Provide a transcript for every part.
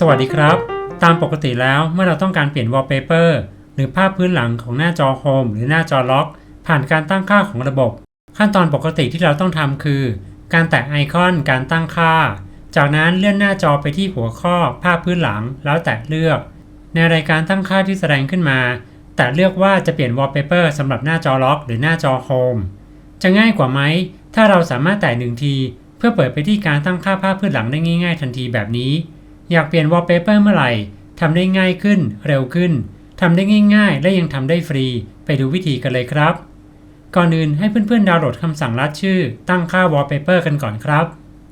สวัสดีครับ ตามปกติแล้วเมื่อเราต้องการเปลี่ยน wallpaper หรือภาพพื้นหลังของหน้าจอโฮมหรือหน้าจอล็อก ผ่านการตั้งค่าของระบบ ขั้นตอนปกติที่เราต้องทำคือ การแตะไอคอนการตั้งค่า จากนั้นเลื่อนหน้าจอไปที่หัวข้อ ภาพพื้นหลัง แล้วแตะเลือก ในรายการตั้งค่าที่แสดงขึ้นมา แตะเลือกว่าจะเปลี่ยน wallpaper สำหรับหน้าจอล็อก หรือหน้าจอโฮมจะง่ายกว่าไหมถ้าเราสามารถแตะหนึ่งที เพื่อเปิดไปที่การตั้งค่าภาพพื้นหลังได้ง่าย ๆ ทันทีแบบนี้ อยากเปลี่ยน wallpaper เมื่อไหร่ทำได้ง่ายขึ้น เร็วขึ้นทำได้ง่าย ๆ และยังทำได้ฟรี ไปดูวิธีกันเลยครับ ก่อนอื่นให้เพื่อนๆดาวน์โหลดคำสั่งลัดชื่อ ตั้งค่า wallpaper กันก่อนครับ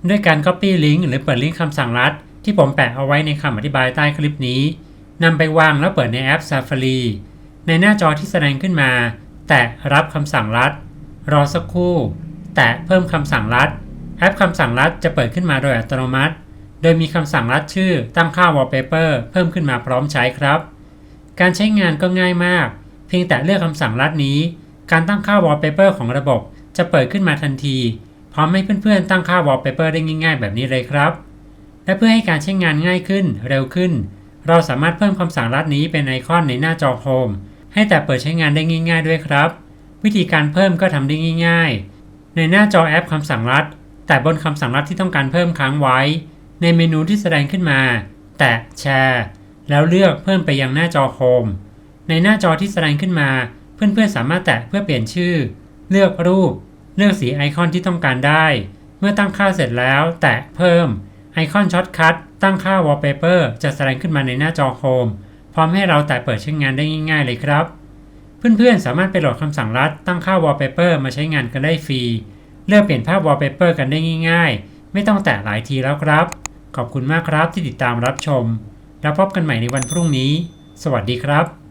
ด้วยการ copy ลิงก์หรือเปิดลิงก์คำสั่งลัด ที่ผมแปะเอาไว้ในคำอธิบายใต้คลิปนี้นำไปวางแล้วเปิดในแอป Safari ในหน้าจอที่แสดงขึ้นมา แตะรับคำสั่งลัด รอสักครู่ แตะเพิ่มคำสั่งลัด แอปคำสั่งลัดจะเปิดขึ้นมาโดยอัตโนมัติ โดยมีคำสั่งลัดชื่อตั้งค่า wallpaper เพิ่มขึ้นมาพร้อมใช้ครับ การใช้งานก็ง่ายมาก เพียงแต่เลือกคำสั่งลัดนี้ การตั้งค่า wallpaper ของระบบจะเปิดขึ้นมาทันที พร้อมให้เพื่อนๆ ตั้งค่า wallpaper ได้ง่ายๆ แบบนี้เลยครับ และเพื่อให้การใช้งานง่ายขึ้น เร็วขึ้น เราสามารถเพิ่มคำสั่งลัดนี้เป็นไอคอนในหน้าจอโฮมให้แต่เปิดใช้งานได้ง่าย ๆ ด้วยครับ วิธีการเพิ่มก็ทำได้ง่าย ๆ ในหน้าจอแอปคำสั่งลัด แต่บนคำสั่งลัดที่ต้องการเพิ่มค้างไว้ ในเมนูที่แสดงขึ้นมา แตะแชร์ แล้วเลือกเพิ่มไปยังหน้าจอโฮมในหน้าจอที่แสดงขึ้นมา เพื่อนๆสามารถแตะเพื่อเปลี่ยนชื่อ เลือกรูป เลือกสีไอคอนที่ต้องการได้ เมื่อตั้งค่าเสร็จแล้ว แตะเพิ่ม ไอคอนช็อตคัทตั้งค่า wallpaper จะแสดงขึ้นมาในหน้าจอโฮมพร้อมให้เราแตะเปิดใช้งานได้ง่าย ๆ เลยครับ เพื่อนๆสามารถไปโหลดคำสั่งลัดตั้งค่า wallpaper มาใช้งานกันได้ฟรี เลือกเปลี่ยนภาพ wallpaper กันได้ง่าย ๆ ไม่ต้องแตะหลายทีแล้วครับ ขอบคุณมากครับที่ติดตามรับชม แล้วพบกันใหม่ในวันพรุ่งนี้ สวัสดีครับ